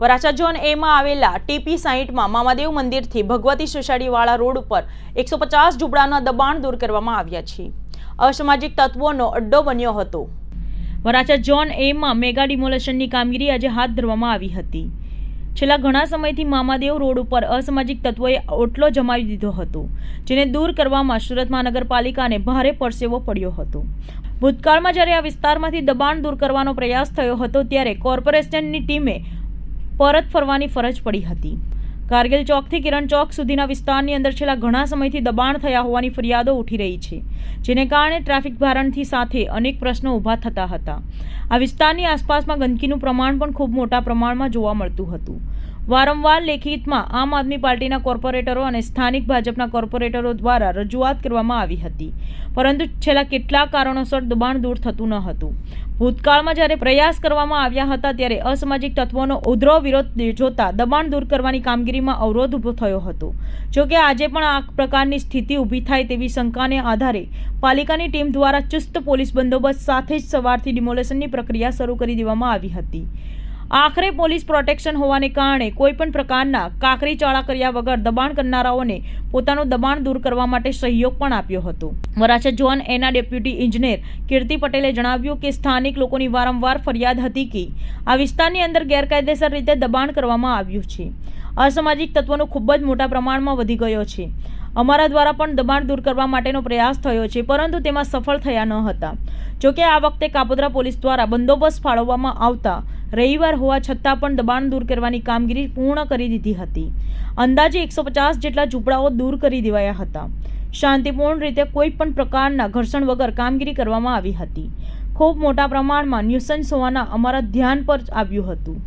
Varachha zone એમાં આવેલા TP સાઈટમાં Mamadev મંદિરથી ભગવતી સોસાયટીવાળા રોડ ઉપર એકસો પચાસ ઝૂંપડાના દબાણ દૂર કરવામાં આવ્યા છે. અસામાજિક તત્વોનો અડ્ડો બન્યો હતો. વરાછા ઝોન એમાં મેગા ડિમોલેશનની કામગીરી આજે હાથ ધરવામાં આવી હતી. છેલ્લા ઘણા સમયથી મામાદેવ રોડ ઉપર અસામાજિક તત્વોએ ઓટલો જમાવી દીધો હતો, જેને દૂર કરવામાં સુરત મહાનગરપાલિકાને ભારે પરસેવો પડ્યો હતો. ભૂતકાળમાં જ્યારે આ વિસ્તારમાંથી દબાણ દૂર કરવાનો પ્રયાસ થયો હતો, ત્યારે કોર્પોરેશનની ટીમે પરત ફરવાની ફરજ પડી હતી. કારગિલ ચોકથી કિરણ ચોક સુધીના વિસ્તારની અંદર છેલ્લા ઘણા સમયથી દબાણ થયા હોવાની ફરિયાદો ઉઠી રહી છે, જેને કારણે ટ્રાફિક ભારણથી સાથે અનેક પ્રશ્નો ઊભા થતા હતા. આ વિસ્તારની આસપાસમાં ગંદકીનું પ્રમાણ પણ ખૂબ મોટા પ્રમાણમાં જોવા મળતું હતું. વારંવાર લેખિતમાં આમ આદમી પાર્ટીના કોર્પોરેટરો અને સ્થાનિક ભાજપના કોર્પોરેટરો દ્વારા રજૂઆત કરવામાં આવી હતી, પરંતુ છેલ્લા કેટલાક કારણોસર દબાણ દૂર થતું ન હતું. ભૂતકાળમાં જ્યારે પ્રયાસ કરવામાં આવ્યા હતા, ત્યારે અસામાજિક તત્વોનો ઉધ્રો વિરોધ જોતા દબાણ દૂર કરવાની કામગીરીમાં અવરોધ ઊભો થયો હતો. જો કે આજે પણ આ પ્રકારની સ્થિતિ ઊભી થાય તેવી શંકાને આધારે પાલિકાની ટીમ દ્વારા ચુસ્ત પોલીસ બંદોબસ્ત સાથે જ સવારથી ડિમોલેશનની પ્રક્રિયા શરૂ કરી દેવામાં આવી હતી. આખરે પોલીસ પ્રોટેક્શન હોવાને કારણે કોઈપણ પ્રકારના કાકરી ચાળા કર્યા વગર દબાણ કરનારાઓને પોતાનું દબાણ દૂર કરવા માટે સહયોગ પણ આપ્યો હતો. વરાછા ઝોન એના ડેપ્યુટી ઇજનેર કીર્તિ પટેલે જણાવ્યું કે સ્થાનિક લોકોની વારંવાર ફરિયાદ હતી કે આ વિસ્તારની અંદર ગેરકાયદેસર રીતે દબાણ કરવામાં આવ્યું છે. અસામાજિક તત્વોનો ખૂબ જ મોટા પ્રમાણમાં વધી ગયો છે. અમારા દ્વારા પણ દબાણ દૂર કરવા માટેનો પ્રયાસ થયો છે, પરંતુ તેમાં સફળ થયા ન હતા. જોકે આ વખતે કાપોદ્રા પોલીસ દ્વારા બંદોબસ્ત ફાળવવામાં આવતા રવિવાર હોવા છતાં પણ દબાણ દૂર કરવાની કામગીરી પૂર્ણ કરી દીધી હતી. અંદાજે એકસો પચાસ જેટલા ઝૂંપડાઓ દૂર કરી દેવાયા હતા. શાંતિપૂર્ણ રીતે કોઈ પણ પ્રકારના ઘર્ષણ વગર કામગીરી કરવામાં આવી હતી. ખૂબ મોટા પ્રમાણમાં ન્યુસન્સ હોવાના અમારા ધ્યાન પર આવ્યું હતું.